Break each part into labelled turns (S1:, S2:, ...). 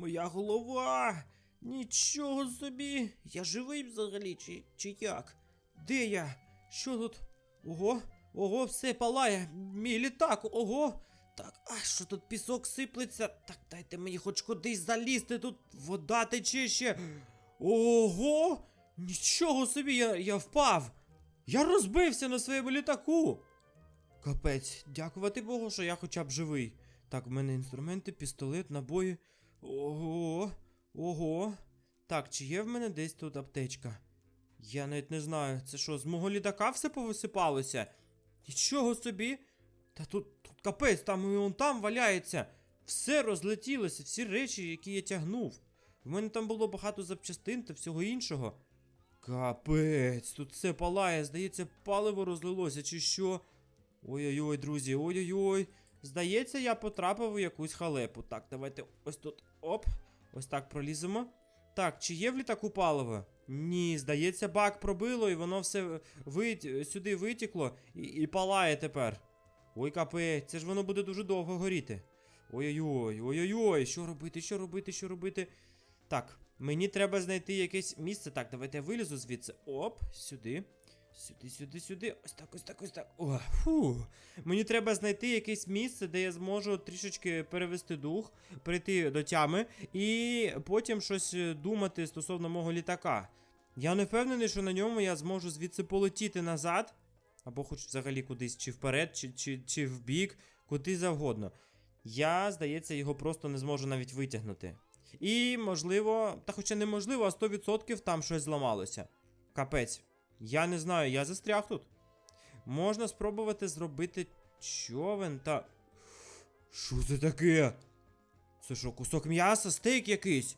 S1: Моя голова. Нічого собі. Я живий взагалі, чи, чи як? Де я? Що тут? Ого, ого, все палає. Мій літак, ого. Так, а що тут пісок сиплеться? Так, дайте мені хоч кудись залізти, тут вода тече ще. Ого! Нічого собі, я, я впав. Я розбився на своєму літаку. Капець, дякувати Богу, що я хоча б живий. Так, в мене інструменти, пістолет, набої. Ого, ого. Так, чи є в мене десь тут аптечка? Я навіть не знаю, це що, з мого літака все повисипалося? Нічого собі. Та тут, тут капець, там і он там валяється. Все розлетілося, всі речі, які я тягнув. В мене там було багато запчастин та всього іншого. Капець, тут все палає, здається, паливо розлилося, чи що. Ой-ой-ой, друзі, ой-ой-ой. Здається, я потрапив у якусь халепу. Так, давайте ось тут. Оп. Ось так проліземо. Так, чи є в літаку паливо? Ні, здається, бак пробило, і воно все вит... сюди витікло і, і палає тепер. Ой, капець, це ж воно буде дуже довго горіти. Ой-ой-ой, ой-ой-ой, що робити, що робити, що робити? Так, мені треба знайти якесь місце. Так, давайте я вилізу звідси. Оп, сюди. Сюди, сюди, сюди. Ось так, ось так, ось так. О, фу. Мені треба знайти якесь місце, де я зможу трішечки перевести дух, прийти до тями і потім щось е, думати стосовно мого літака. Я не впевнений, що на ньому я зможу звідси полетіти назад, або хоч взагалі кудись, чи вперед, чи, чи, чи вбік, куди завгодно. Я, здається, його просто не зможу навіть витягнути. І, можливо, та хоча неможливо, а 100% там щось зламалося. Капець. Я не знаю, я застряг тут. Можна спробувати зробити човен та. Що це таке? Це що, кусок м'яса, стейк якийсь?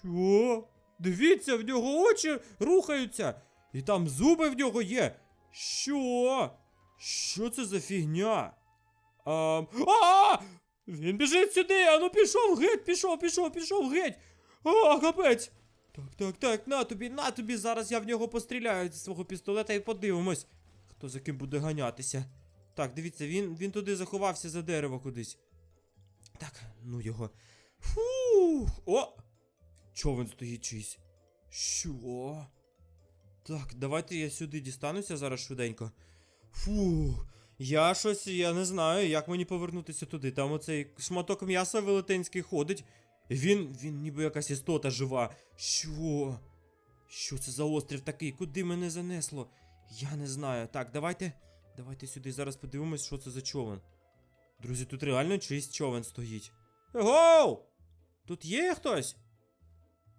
S1: Що? Дивіться, в нього очі рухаються. І там зуби в нього є. Що? Що це за фігня? А, а! Він біжить сюди, а ну пішов геть, пішов, пішов, пішов геть. А, капець. Так, так, так, на тобі, на тобі. Зараз я в нього постріляю зі свого пістолета і подивимось, хто за ким буде ганятися. Так, дивіться, він, він туди заховався за дерево кудись. Так, ну його. Фух! О! Човен стоїть чийсь. Що? Так, давайте я сюди дістануся зараз швиденько. Фух. Я щось, я не знаю, як мені повернутися туди. Там оцей шматок м'яса велетенський ходить. Він, він ніби якась істота жива. Що? Що це за острів такий? Куди мене занесло? Я не знаю. Так, давайте. Давайте сюди зараз подивимось, що це за човен. Друзі, тут реально чийсь човен стоїть. Гоу! Тут є хтось?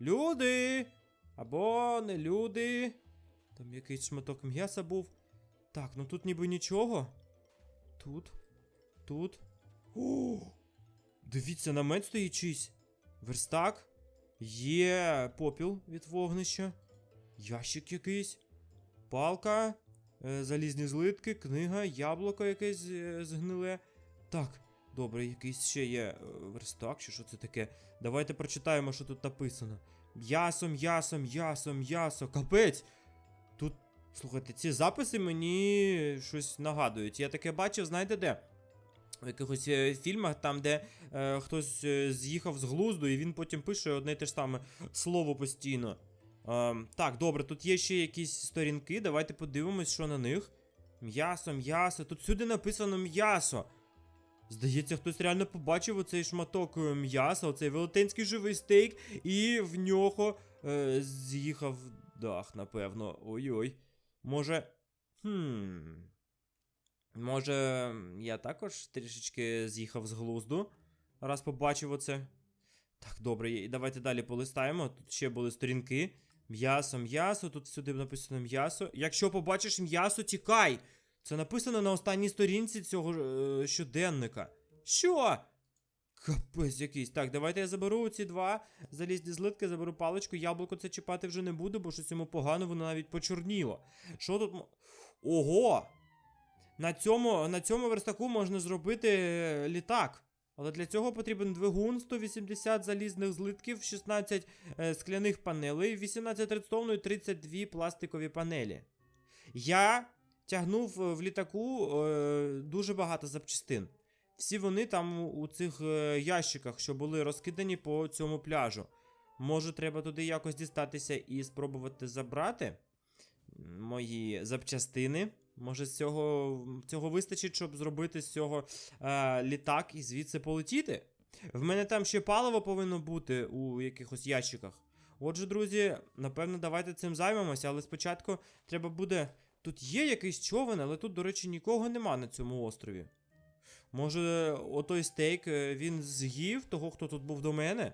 S1: Люди! Або не люди. Там якийсь шматок м'яса був. Так, ну тут ніби нічого. Тут. Тут. О! Дивіться, намет стоїть чийсь. Верстак. Є попіл від вогнища. Ящик якийсь. Палка. е, залізні злитки, книга, яблуко якесь е, згниле. Так, добре, якийсь ще є е, верстак, чи що це таке. Давайте прочитаємо, що тут написано. М'ясо, м'ясо, м'ясо, м'ясо. Капець! Тут, слухайте, ці записи мені щось нагадують. Я таке бачив, знаєте де? В якихось е, фільмах, там, де е, хтось е, з'їхав з глузду, і він потім пише одне й те ж саме слово постійно. Е, так, добре, тут є ще якісь сторінки. Давайте подивимось, що на них. М'ясо, м'ясо. Тут всюди написано м'ясо. Здається, хтось реально побачив оцей шматок е, м'яса, оцей велетенський живий стейк, і в нього е, з'їхав дах, напевно. Ой-ой. Може. Хм. Може, я також трішечки з'їхав з глузду, раз побачив оце. Так, добре, і давайте далі полистаємо. Тут ще були сторінки. М'ясо, м'ясо, тут всюди написано м'ясо. Якщо побачиш м'ясо, тікай! Це написано на останній сторінці цього е, щоденника. Що? Капець якийсь. Так, давайте я заберу ці два залізні злитки, заберу паличку, яблуко це чіпати вже не буду, бо щось йому погано, воно навіть почорніло. Що тут. Ого! На цьому, на цьому верстаку можна зробити е, літак. Але для цього потрібен двигун, 180 залізних злитків, 16 е, скляних панелей, 18 редстоуну і 32 пластикові панелі. Я тягнув е, в літаку е, дуже багато запчастин. всі вони там у- цих е, ящиках, що були розкидані по цьому пляжу. Може, треба туди якось дістатися і спробувати забрати мої запчастини. Може, цього, цього вистачить, щоб зробити з цього е, літак і звідси полетіти? В мене там ще паливо повинно бути у якихось ящиках. Отже, друзі, напевно, давайте цим займемося, але спочатку треба буде. Тут є якийсь човен, але тут, до речі, нікого нема на цьому острові. Може, отой стейк е, він з'їв того, хто тут був до мене?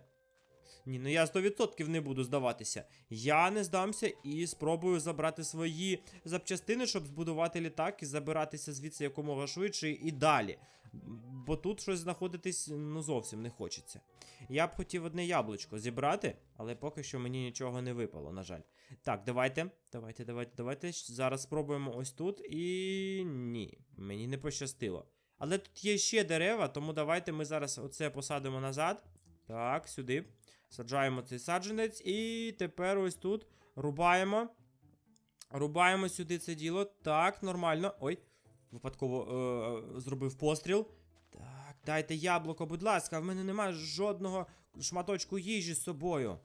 S1: Ні, ну я 100% не буду здаватися. Я не здамся і спробую забрати свої запчастини, щоб збудувати літак і забиратися звідси якомога швидше і далі. Бо тут щось знаходитись ну зовсім не хочеться. Я б хотів одне яблучко зібрати, але поки що мені нічого не випало, на жаль. Так, давайте, давайте, давайте, давайте. Зараз спробуємо ось тут. І ні, мені не пощастило. Але тут є ще дерева, тому давайте ми зараз оце посадимо назад. Так, сюди. Саджаємо цей саджанець. І тепер ось тут рубаємо. Рубаємо сюди це діло. Так, нормально. Ой, випадково е, зробив постріл. Так, дайте яблуко, будь ласка, в мене немає жодного шматочку їжі з собою.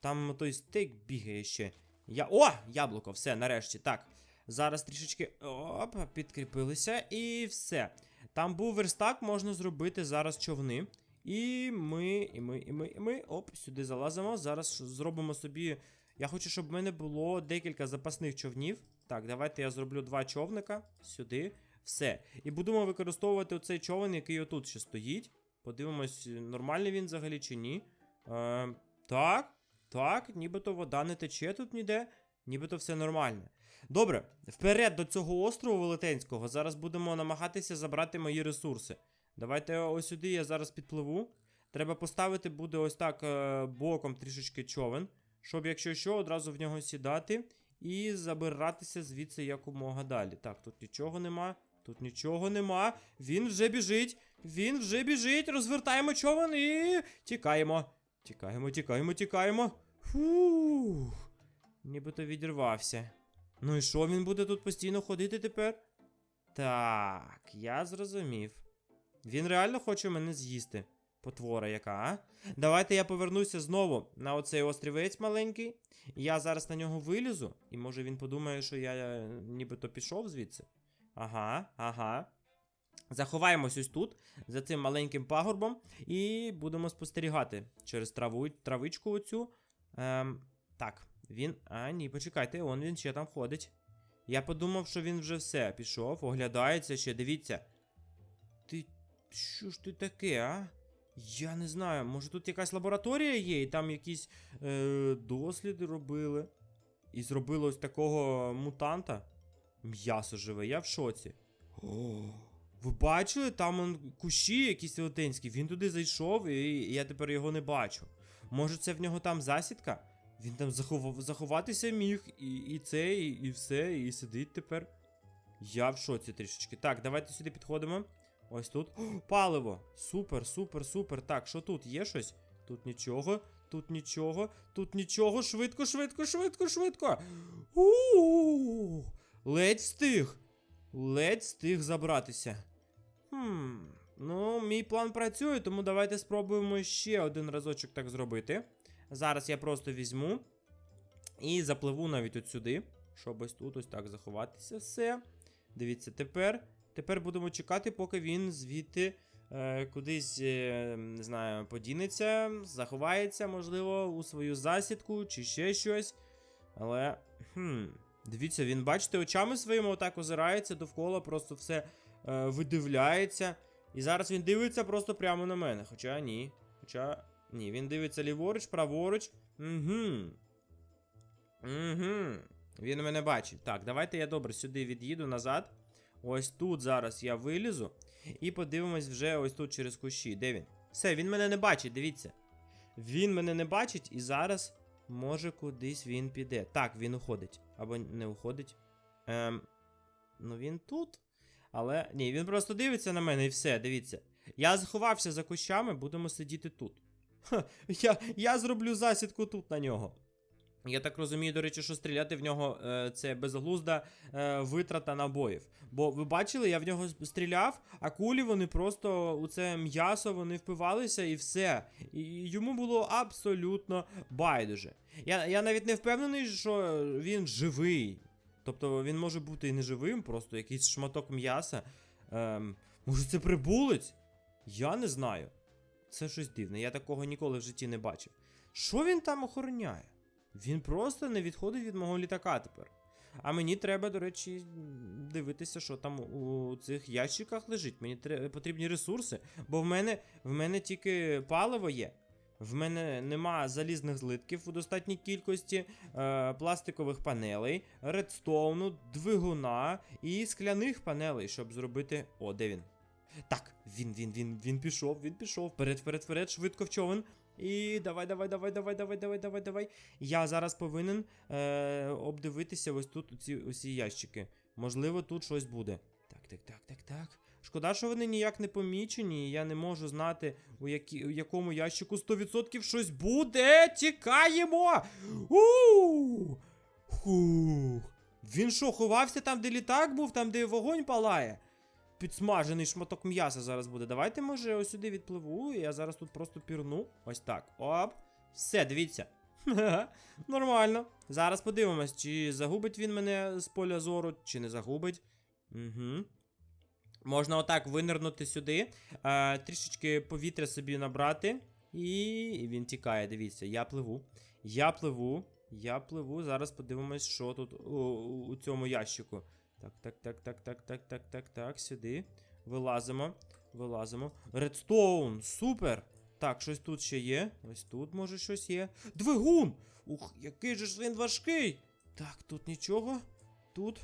S1: Там той стейк бігає ще. Я... О! Яблуко, все, нарешті. Так. Зараз трішечки оп, підкріпилися і все. Там був верстак, можна зробити зараз човни. І ми, і ми, і ми, і ми. Оп, сюди залазимо. Зараз зробимо собі. Я хочу, щоб в мене було декілька запасних човнів. Так, давайте я зроблю два човника сюди. Все. І будемо використовувати оцей човен, який отут ще стоїть. Подивимось, нормальний він взагалі чи ні. Е, так, так, нібито вода не тече тут ніде, нібито все нормально. Добре, вперед до цього острову Велетенського. Зараз будемо намагатися забрати мої ресурси. Давайте ось сюди я зараз підпливу. Треба поставити буде ось так е, боком трішечки човен, щоб, якщо що, одразу в нього сідати і забиратися звідси якомога далі. Так, тут нічого нема, тут нічого нема. Він вже біжить, він вже біжить. Розвертаємо човен і тікаємо. Тікаємо, тікаємо, тікаємо. Фух. Нібито відірвався. Ну і що він буде тут постійно ходити тепер? Так, я зрозумів. Він реально хоче мене з'їсти. Потвора яка, а? Давайте я повернуся знову на оцей острівець маленький. Я зараз на нього вилізу, і може він подумає, що я е, нібито пішов звідси. Ага, ага. Заховаємось ось тут, за цим маленьким пагорбом, і будемо спостерігати через траву, травичку оцю. Ем, так, він. А, ні, почекайте, он він ще там ходить. Я подумав, що він вже все пішов, оглядається ще, дивіться. Що ж ти таке, а? Я не знаю, може тут якась лабораторія є, і там якісь е, досліди робили. І зробили ось такого мутанта. М'ясо живе, я в шоці. О, ви бачили, там он, кущі якісь велетенські, він туди зайшов, і я тепер його не бачу. Може, це в нього там засідка? Він там захов... заховатися міг, і, і це, і, і все, і сидить тепер. Я в шоці трішечки. Так, давайте сюди підходимо. Ось тут. О, паливо! Супер, супер, супер. Так, що тут? Є щось? Тут нічого, тут нічого, тут нічого. Швидко, швидко, швидко, швидко. у Ледь встиг. Ледь встиг забратися. Хм. Ну, мій план працює, тому давайте спробуємо ще один разочок так зробити. Зараз я просто візьму і запливу навіть от сюди, щоб ось тут ось так заховатися. Все. Дивіться, тепер. Тепер будемо чекати, поки він звідти е, кудись, е, не знаю, подінеться, заховається, можливо, у свою засідку чи ще щось. Але. Хм. Дивіться, він, бачите, очами своїми отак озирається довкола, просто все е, видивляється. І зараз він дивиться просто прямо на мене. Хоча ні. Хоча. Ні, він дивиться ліворуч, праворуч. Угу. Угу. Він мене бачить. Так, давайте я добре сюди від'їду назад. Ось тут зараз я вилізу. І подивимось вже ось тут через кущі. Де він? Все, він мене не бачить, дивіться. Він мене не бачить, і зараз може кудись він піде. Так, він уходить. Або не уходить. Ем, ну він тут. Але. Ні, він просто дивиться на мене і все, дивіться. Я заховався за кущами, будемо сидіти тут. Ха, я, я зроблю засідку тут на нього. Я так розумію, до речі, що стріляти в нього е, це безглузда е, витрата набоїв. Бо ви бачили, я в нього стріляв, а кулі вони просто у це м'ясо вони впивалися і все. І йому було абсолютно байдуже. Я, я навіть не впевнений, що він живий. Тобто він може бути і не живим, просто якийсь шматок м'яса. Ем, може, це прибулець? Я не знаю. Це щось дивне, я такого ніколи в житті не бачив. Що він там охороняє? Він просто не відходить від мого літака тепер. А мені треба, до речі, дивитися, що там у цих ящиках лежить. Мені тре- потрібні ресурси, бо в мене, в мене тільки паливо є. В мене нема залізних злитків у достатній кількості, е, пластикових панелей, редстоуну, двигуна і скляних панелей, щоб зробити. О, де він? Так, він, він, він, він пішов, він пішов. Вперед, вперед, вперед, швидко в човен. І давай, давай, давай, давай, давай, давай, давай, давай. Я зараз повинен е, обдивитися ось тут ці усі ящики. Можливо, тут щось буде. Так, так, так, так, так. Шкода, що вони ніяк не помічені, і я не можу знати, у, які, у якому ящику 100% щось буде. Тікаємо! У! Хух. Він що, ховався там, де літак був, там, де вогонь палає? Підсмажений шматок м'яса зараз буде. Давайте, може, ось сюди відпливу, і я зараз тут просто пірну. Ось так. Оп. Все, дивіться. Нормально. Зараз подивимось, чи загубить він мене з поля зору, чи не загубить. Угу. Можна отак винирнути сюди, е, трішечки повітря собі набрати. І він тікає, дивіться, я пливу. Я пливу. Я пливу. Зараз подивимось, що тут у, у, цьому ящику. Так, так, так, так, так, так, так, так, так, сюди. Вилазимо. Вилазимо. Редстоун, супер! Так, щось тут ще є. Ось тут, може, щось є. Двигун! Ух, який же ж він важкий! Так, тут нічого. Тут.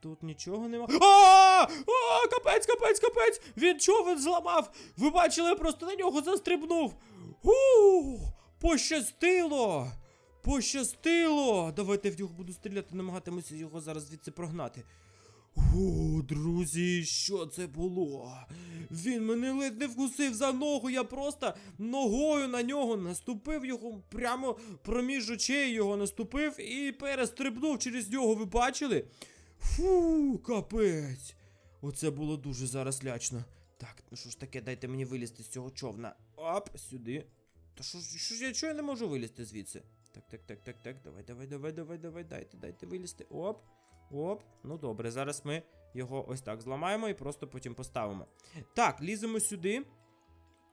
S1: Тут нічого нема. А! А! Капець, капець, капець! Він човен зламав! Ви бачили, я просто на нього застрибнув! У! Пощастило! Пощастило! Давайте в нього буду стріляти, намагатимуся його зараз звідси прогнати. О, друзі, що це було? Він мене ледь не вкусив за ногу. Я просто ногою на нього наступив його прямо проміж очей його наступив і перестрибнув через нього. Ви бачили? Фу, капець. Оце було дуже зараз лячно. Так, ну що ж таке, дайте мені вилізти з цього човна. Оп, сюди. Та що, ж- що я чого я не можу вилізти звідси? Так, так, так, так, так. Давай, давай, давай, давай, давай, дайте, дайте вилізти. Оп. Оп. Ну добре, зараз ми його ось так зламаємо і просто потім поставимо. Так, ліземо сюди.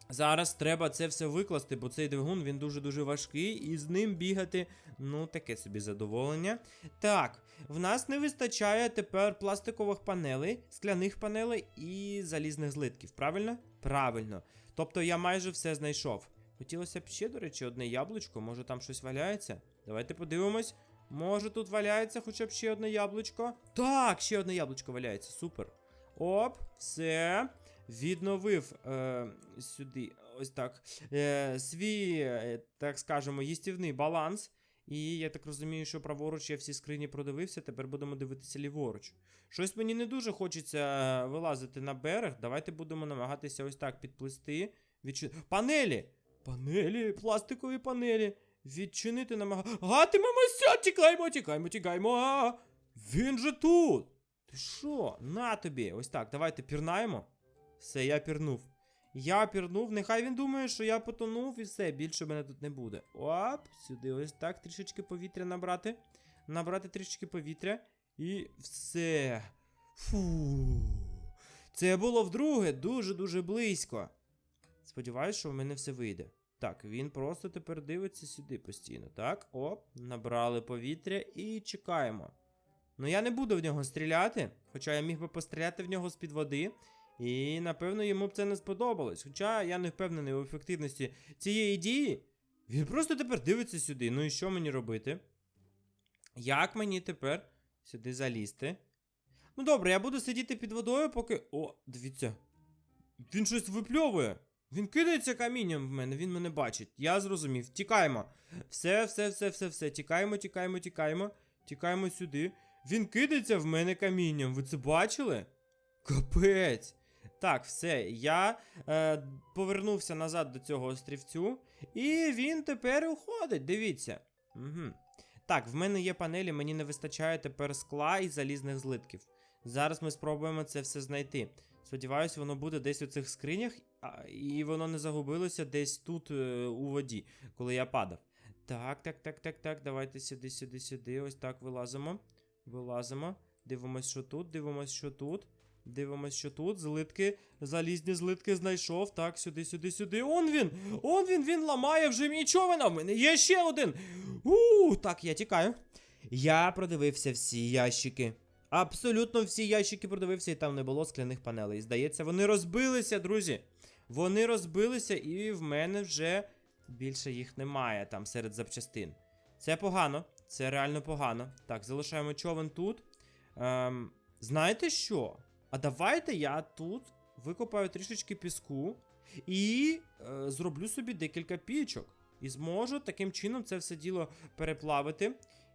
S1: Зараз треба це все викласти, бо цей двигун він дуже-дуже важкий, і з ним бігати, ну, таке собі задоволення. Так, в нас не вистачає тепер пластикових панелей, скляних панелей і залізних злитків, правильно? Правильно. Тобто я майже все знайшов. Хотілося б ще, до речі, одне яблучко, може там щось валяється. Давайте подивимось. Може тут валяється хоча б ще одне яблучко? Так, ще одне яблучко валяється, супер. Оп, все. Відновив е, сюди, ось так, е, свій, е, так скажемо, їстівний баланс. І я так розумію, що праворуч я всі скрині продивився, тепер будемо дивитися ліворуч. Щось мені не дуже хочеться е, вилазити на берег. Давайте будемо намагатися ось так підплисти. Відчи... Панелі! Панелі, пластикові панелі. Відчинити намагатимемося. Тікаємо, тікаємо, тікаємо. А, він же тут. Ти що? На тобі. Ось так, давайте пірнаємо. Все, я пірнув. Я пірнув, нехай він думає, що я потонув і все, більше мене тут не буде. Оп, сюди ось так, трішечки повітря набрати. Набрати трішечки повітря. І все. Фу. Це було вдруге дуже-дуже близько. Сподіваюсь, що в мене все вийде. Так, він просто тепер дивиться сюди постійно. Так, оп, набрали повітря і чекаємо. Ну я не буду в нього стріляти, хоча я міг би постріляти в нього з-під води. І напевно йому б це не сподобалось. Хоча я не впевнений у ефективності цієї дії. Він просто тепер дивиться сюди. Ну і що мені робити? Як мені тепер сюди залізти? Ну добре, я буду сидіти під водою, поки. О, дивіться. Він щось випльовує. Він кидається камінням в мене, він мене бачить. Я зрозумів. Тікаємо. Все, все, все, все, все. Тікаємо, тікаємо, тікаємо. Тікаємо сюди. Він кидається в мене камінням. Ви це бачили? Капець. Так, все, я е, повернувся назад до цього острівцю, і він тепер уходить, дивіться. Угу. Так, в мене є панелі, мені не вистачає тепер скла і залізних злитків. Зараз ми спробуємо це все знайти. Сподіваюсь, воно буде десь у цих скринях, і воно не загубилося десь тут е, у воді, коли я падав. Так, так, так, так, так. Давайте сюди, сюди, сюди. Ось так вилазимо. Вилазимо. Дивимось, що тут, дивимось, що тут. Дивимось, що тут. Злитки, залізні злитки знайшов. Так, сюди, сюди, сюди. Он він! Он він, він ламає вже мій в мене є ще один. У, так, я тікаю. Я продивився всі ящики. Абсолютно всі ящики продивився, і там не було скляних панелей. Здається, вони розбилися, друзі. Вони розбилися, і в мене вже більше їх немає там серед запчастин. Це погано, це реально погано. Так, залишаємо човен тут. Ем, знаєте що? А давайте я тут викопаю трішечки піску і е, зроблю собі декілька пічок. І зможу таким чином це все діло переплавити.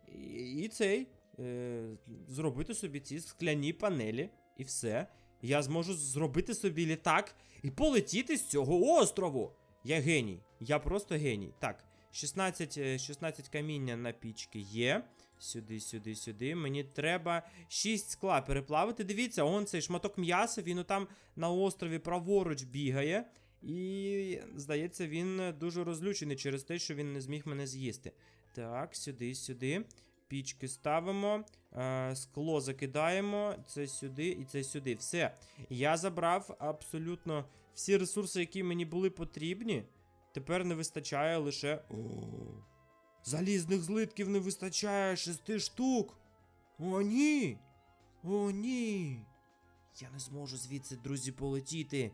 S1: І, і цей е, зробити собі ці скляні панелі. І все. Я зможу зробити собі літак і полетіти з цього острову. Я геній. Я просто геній. Так, 16, е, 16 каміння на пічки є. Сюди, сюди, сюди. Мені треба 6 скла переплавити. Дивіться, он цей шматок м'яса, він там на острові праворуч бігає. І, здається, він дуже розлючений через те, що він не зміг мене з'їсти. Так, сюди, сюди. Пічки ставимо, е, скло закидаємо, це сюди і це сюди. Все. Я забрав абсолютно всі ресурси, які мені були потрібні. Тепер не вистачає лише. О, залізних злитків не вистачає шести штук. О, ні. О, ні. Я не зможу звідси, друзі, полетіти.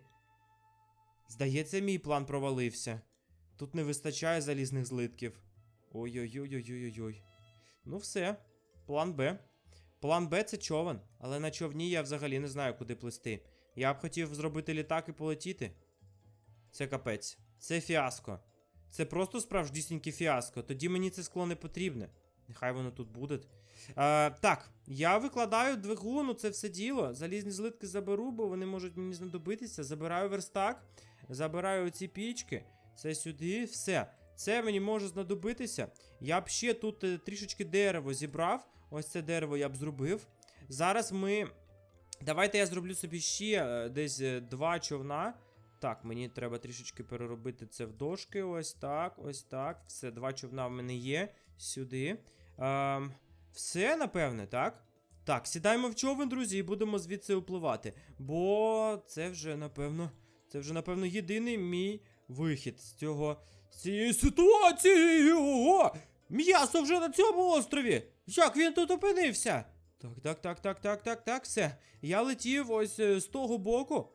S1: Здається, мій план провалився. Тут не вистачає залізних злитків. Ой-ой-ой-ой-ой-ой. Ну все. План Б. План Б це човен, але на човні я взагалі не знаю, куди плисти. Я б хотів зробити літак і полетіти. Це капець. Це фіаско. Це просто справжнісіньке фіаско. Тоді мені це скло не потрібне. Нехай воно тут буде. А, так, я викладаю двигун, це все діло. Залізні злитки заберу, бо вони можуть мені знадобитися. Забираю верстак, забираю ці пічки. Це сюди, все. Це мені може знадобитися. Я б ще тут е, трішечки дерево зібрав. Ось це дерево я б зробив. Зараз ми. Давайте я зроблю собі ще е, десь е, два човна. Так, мені треба трішечки переробити це в дошки. Ось так, ось так. Все, два човна в мене є. Сюди. Ем, все, напевне, так? Так, сідаємо в човен, друзі, і будемо звідси впливати. Бо це вже, напевно, це вже, напевно, єдиний мій вихід з цього. З цієї ситуації. Ого! М'ясо вже на цьому острові! Як він тут опинився? Так, так, так, так, так, так, так, все. Я летів ось е, з того боку.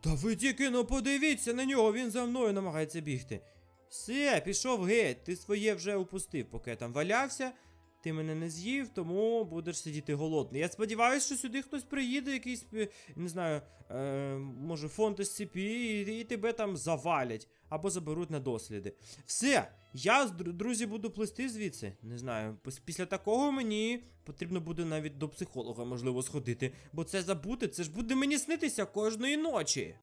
S1: Та ви тільки ну подивіться на нього, він за мною намагається бігти. Все, пішов геть, ти своє вже упустив, поки я там валявся. Ти мене не з'їв, тому будеш сидіти голодний. Я сподіваюся, що сюди хтось приїде, якийсь, е, не знаю, е, може, фонд SCP, і, і тебе там завалять або заберуть на досліди. Все, я, др- друзі, буду плести звідси. Не знаю, після такого мені потрібно буде навіть до психолога, можливо, сходити. Бо це забути, це ж буде мені снитися кожної ночі.